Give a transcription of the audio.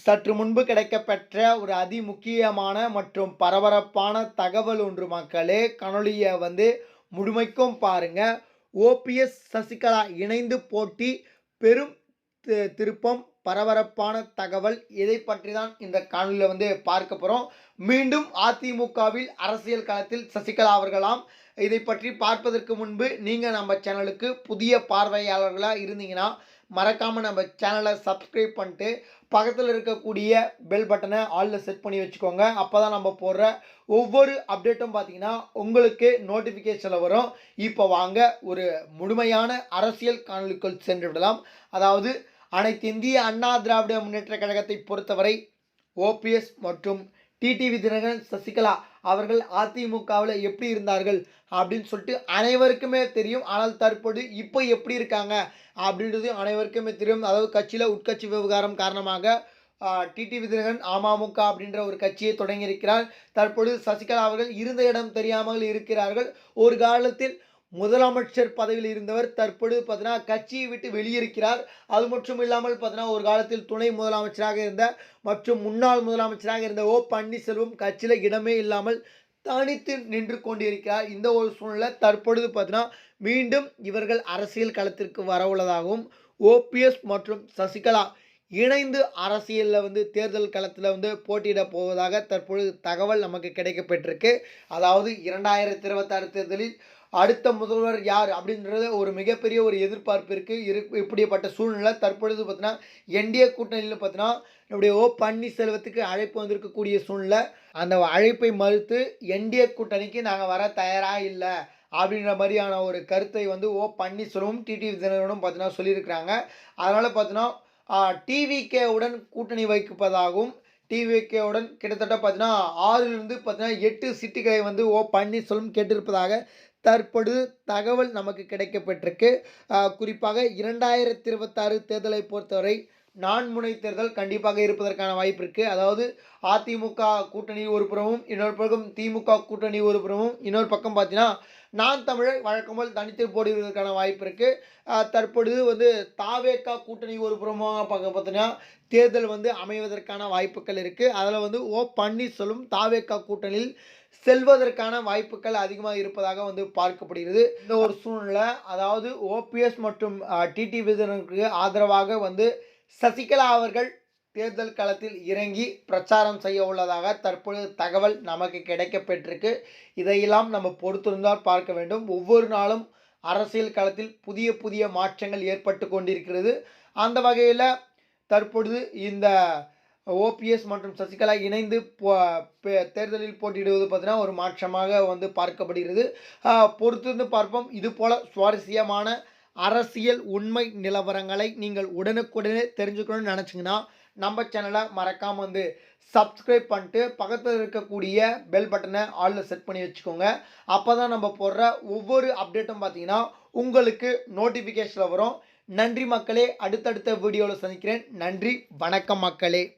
சற்று முன்பு கிடைக்கப்பெற்ற ஒரு அதி முக்கியமான மற்றும் பரபரப்பான தகவல் ஒன்று மக்களே. கனொலியை வந்து முழுமைக்கும் பாருங்க. ஓபிஎஸ் சசிகலா இணைந்து போட்டி பெரும் திருப்பம் பரபரப்பான தகவல். இதை பற்றி தான் இந்த காணொலியில் வந்து பார்க்க போகிறோம் மீண்டும் அதிமுகவில் அரசியல் களத்தில் சசிகலா அவர்களாம். இதை பற்றி பார்ப்பதற்கு முன்பு நீங்கள் நம்ம சேனலுக்கு புதிய பார்வையாளர்களாக இருந்தீங்கன்னா மறக்காமல் நம்ம சேனலை சப்ஸ்கிரைப் பண்ணிட்டு பக்கத்தில் இருக்கக்கூடிய பெல் பட்டனை ஆளில் செட் பண்ணி வச்சுக்கோங்க. அப்போ தான் நம்ம போடுற ஒவ்வொரு அப்டேட்டும் பார்த்தீங்கன்னா உங்களுக்கு நோட்டிஃபிகேஷனில் வரும். இப்போ வாங்க ஒரு முழுமையான அரசியல் காணொலிக்குள் சென்று விடலாம். அதாவது அனைத்து இந்திய அண்ணா திராவிட முன்னேற்ற கழகத்தை பொறுத்தவரை ஓபிஎஸ் மற்றும் டிடிவி தினகரன் சசிகலா அவர்கள் அதிமுகவில் எப்படி இருந்தார்கள் அப்படின்னு சொல்லிட்டு அனைவருக்குமே தெரியும். ஆனால் தற்போது இப்போ எப்படி இருக்காங்க அப்படின்றது அனைவருக்குமே தெரியும். அதாவது கட்சியில் உட்கட்சி விவகாரம் காரணமாக டிடிவி தினகரன் அமமுக அப்படின்ற ஒரு கட்சியை தொடங்கியிருக்கிறார். தற்பொழுது சசிகலா அவர்கள் இருந்த இடம் தெரியாமல் இருக்கிறார்கள். ஒரு காலத்தில் முதலமைச்சர் பதவியில் இருந்தவர் தற்பொழுது பார்த்தீங்கன்னா கட்சியை விட்டு வெளியிருக்கிறார் அது மட்டும் இல்லாமல் பார்த்தீங்கன்னா ஒரு காலத்தில் துணை முதலமைச்சராக இருந்த மற்றும் முன்னாள் முதலமைச்சராக இருந்த ஓ பன்னீர்செல்வம் கட்சியில் இடமே இல்லாமல் தனித்து நின்று கொண்டிருக்கிறார். இந்த ஒரு சூழ்நிலை தற்பொழுது பார்த்தீங்கன்னா மீண்டும் இவர்கள் அரசியல் களத்திற்கு வரவுள்ளதாகவும் ஓபிஎஸ் மற்றும் சசிகலா இணைந்து அரசியலில் வந்து தேர்தல் களத்தில் வந்து போட்டியிட போவதாக தற்பொழுது தகவல் நமக்கு கிடைக்கப்பெற்றிருக்கு அதாவது இரண்டாயிரத்தி இருபத்தாறு தேர்தலில் அடுத்த முதல்வர் யார் அப்படின்றது ஒரு மிகப்பெரிய ஒரு எதிர்பார்ப்பு இருக்குது இரு இப்படிப்பட்ட சூழ்நிலை தற்பொழுது பார்த்தீங்கன்னா என்டிஏ கூட்டணியில் பார்த்தீங்கன்னா நம்முடைய ஓ பன்னீர்செல்வத்துக்கு அழைப்பு வந்திருக்கக்கூடிய சூழ்நிலை. அந்த அழைப்பை மறுத்து என்டிஏ கூட்டணிக்கு நாங்கள் வர தயாராக இல்லை அப்படின்ற மாதிரியான ஒரு கருத்தை வந்து ஓ பன்னீர்செல்வம் டிடிவி தினகரனும் பார்த்தீங்கன்னா சொல்லியிருக்கிறாங்க. அதனால் பார்த்தீங்கன்னா டிவிகேவுடன் கூட்டணி வைப்பதாகவும் டிவிகேவுடன் கிட்டத்தட்ட பார்த்தீங்கன்னா ஆறிலிருந்து பார்த்தீங்கன்னா எட்டு சிட்டிகளை வந்து ஓ பன்னீர்செல்வம் கேட்டிருப்பதாக தற்பொழுது தகவல் நமக்கு கிடைக்கப்பெற்றிருக்கு குறிப்பாக இரண்டாயிரத்தி இருபத்தாறு தேர்தலை பொறுத்தவரை நான்முனை தேர்தல் கண்டிப்பாக இருப்பதற்கான வாய்ப்பு இருக்குது அதாவது அதிமுக கூட்டணி ஒரு புறமும் இன்னொரு பக்கம் திமுக கூட்டணி ஒரு புறமும் இன்னொரு பக்கம் பார்த்தீங்கன்னா நான் தமிழர் வழக்கம் போல் தனித்து போடுவதற்கான வாய்ப்பு இருக்குது தற்பொழுது வந்து தாவேக்கா கூட்டணி ஒரு புறமாக பார்க்க பார்த்தீங்கன்னா தேர்தல் வந்து அமைவதற்கான வாய்ப்புகள் இருக்குது அதில் வந்து ஓ பன்னீர்செல்வம் தாவேக்கா கூட்டணியில் செல்வதற்கான வாய்ப்புகள் அதிகமாக இருப்பதாக வந்து பார்க்கப்படுகிறது. இந்த ஒரு சூழ்நிலை அதாவது ஓபிஎஸ் மற்றும் டிடி விதனுக்கு ஆதரவாக வந்து சசிகலா அவர்கள் தேர்தல் களத்தில் இறங்கி பிரச்சாரம் செய்ய உள்ளதாக தற்பொழுது தகவல் நமக்கு கிடைக்கப்பெற்றிருக்கு. இதையெல்லாம் நம்ம பொறுத்திருந்தால் பார்க்க வேண்டும். ஒவ்வொரு நாளும் அரசியல் களத்தில் புதிய புதிய மாற்றங்கள் ஏற்பட்டு கொண்டிருக்கிறது. அந்த வகையில் தற்பொழுது இந்த ஓபிஎஸ் மற்றும் சசிகலா இணைந்து போ- தேர்தலில் போட்டியிடுவது பார்த்தீங்கன்னா ஒரு மாற்றமாக வந்து பார்க்கப்படுகிறது. பொறுத்திருந்து பார்ப்போம். இது போல் சுவாரஸ்யமான அரசியல் உண்மை நிலவரங்களை நீங்கள் உடனுக்குடனே தெரிஞ்சுக்கணும்னு நினச்சிங்கன்னா நம்ம சேனலை மறக்காமல் வந்து சப்ஸ்கிரைப் பண்ணிட்டு பக்கத்தில் இருக்கக்கூடிய பெல் பட்டனை ஆளில் செட் பண்ணி வச்சுக்கோங்க. அப்போ தான் நம்ம போடுற ஒவ்வொரு அப்டேட்டும் பார்த்தீங்கன்னா உங்களுக்கு நோட்டிஃபிகேஷனில் வரும். நன்றி மக்களே அடுத்தடுத்த வீடியோவில் சந்திக்கிறேன். நன்றி வணக்கம் மக்களே.